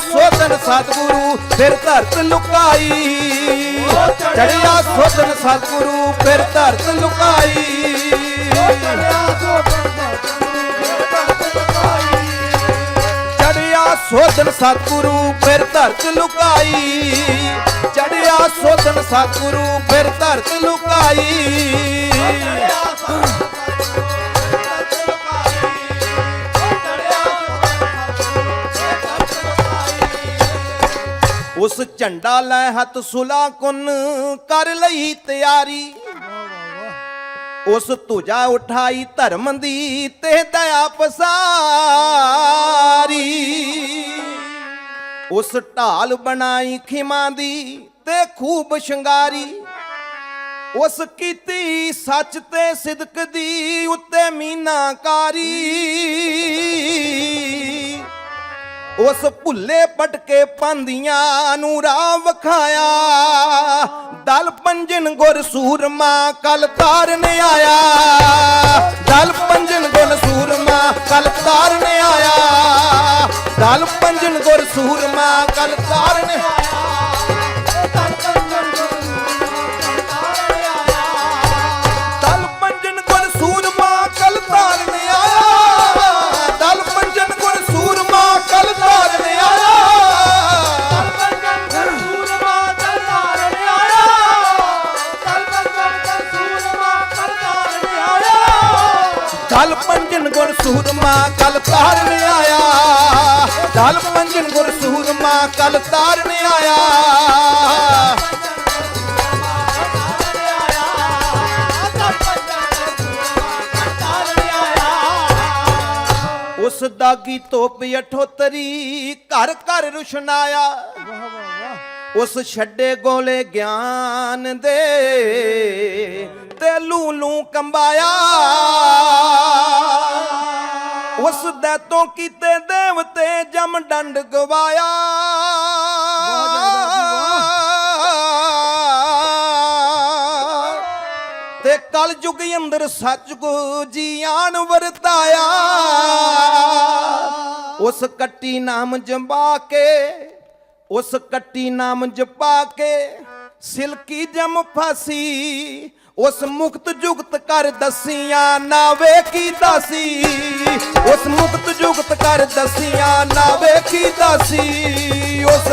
ਸੋਧਨ ਸਤਿਗੁਰੂ, ਫਿਰ ਧਰਤ ਲੁਕਾਈ। ਚੜਿਆ ਸੋਧਨ ਸਤਿਗੁਰੂ, ਫਿਰ ਧਰਤ ਲੁਕਾਈ। ਚੜਿਆ ਸੋਧਨ ਸਤਿਗੁਰੂ, ਫਿਰ ਧਰਤ ਲੁਕਾਈ। ਚੜਿਆ ਸੋਧਨ ਸਤਿਗੁਰੂ, ਫਿਰ ਧਰਤ ਲੁਕਾਈ। ਉਸ ਝੰਡਾ ਲੈ ਹੱਥ ਸੁਲਾ ਕੁਨ ਕਰ ਲਈ ਤਿਆਰੀ। ਉਸ ਤੁਜਾ ਉਠਾਈ ਧਰਮ ਦੀ ਤੇ ਦਇਆ ਪਸਾਰੀ। ਉਸ ਢਾਲ ਬਣਾਈ ਖਿਮਾ ਦੀ ਤੇ ਖੂਬ ਸ਼ਿੰਗਾਰੀ। ਉਸ ਕੀਤੀ ਸੱਚ ਤੇ ਸਿਦਕ ਦੀ ਉੱਤੇ ਮੀਨਾਕਾਰੀ। ਉਸ ਭੁੱਲੇ ਪਟਕੇ ਪਾਂਦੀਆਂ ਨੂੰ ਰਾਹ ਵਖਾਇਆ। ਦਲ ਪੰਜਨ ਗੁਰ ਸੂਰਮਾ, ਕਲ ਤਾਰਨ ਆਇਆ। ਦਲ ਪੰਜਨ ਗੁਰ ਸੂਰਮਾ, ਕਲ ਤਾਰਨ ਆਇਆ। ਦਲ ਪੰਜਨ ਗੁਰ ਸੂਰਮਾ, ਕਲ ਤਾਰਨ ਦਲ ਪੰਜਨ ਗੁਰ ਸੂਰਮਾ, ਕਲ ਤਾਰਨ ਆਇਆ। ਦਲ ਪੰਜਨ ਗੁਰ ਸੂਰਮਾ, ਕਲ ਤਾਰਨ ਆਇਆ। ਉਸ ਦਾਗੀ ਤੋਪ ਅਠੋਤਰੀ, ਘਰ ਘਰ ਰੁਸ਼ਨਾਇਆ। ਉਸ ਛੱਡੇ ਗੋਲੇ ਗਿਆਨ ਦੇ। ਤੇ ਲੂ ਲੂ ਕੰਬਾਇਆ। ਉਸ ਦੇ ਤੋਂ ਕੀਤੇ ਦੇਵਤੇ ਜਮ ਡੰਡ ਗਵਾਇਆ। ਤੇ ਕਲ ਯੁਗ ਅੰਦਰ ਸੱਚਗੁ ਜੀਆਨ ਵਰਤਾਇਆ। ਉਸ ਕੱਟੀ ਨਾਮ ਜੰਬਾ ਕੇ, ਉਸ ਕੱਟੀ ਨਾਮ ਜਪਾ ਕੇ, ਸਿਲਕੀ ਜਮ ਫਾਸੀ ਉਸ ਮੁਕਤ ਜੁਗਤ ਕਰ ਦਸੀਆਂ ਨਾ ਵੇਖੀ ਦਾਸੀ। ਉਸ ਮੁਕਤ ਜੁਗਤ ਕਰ ਦਸੀਆਂ ਨਾ ਵੇਖੀ ਦਾਸੀ। ਉਸ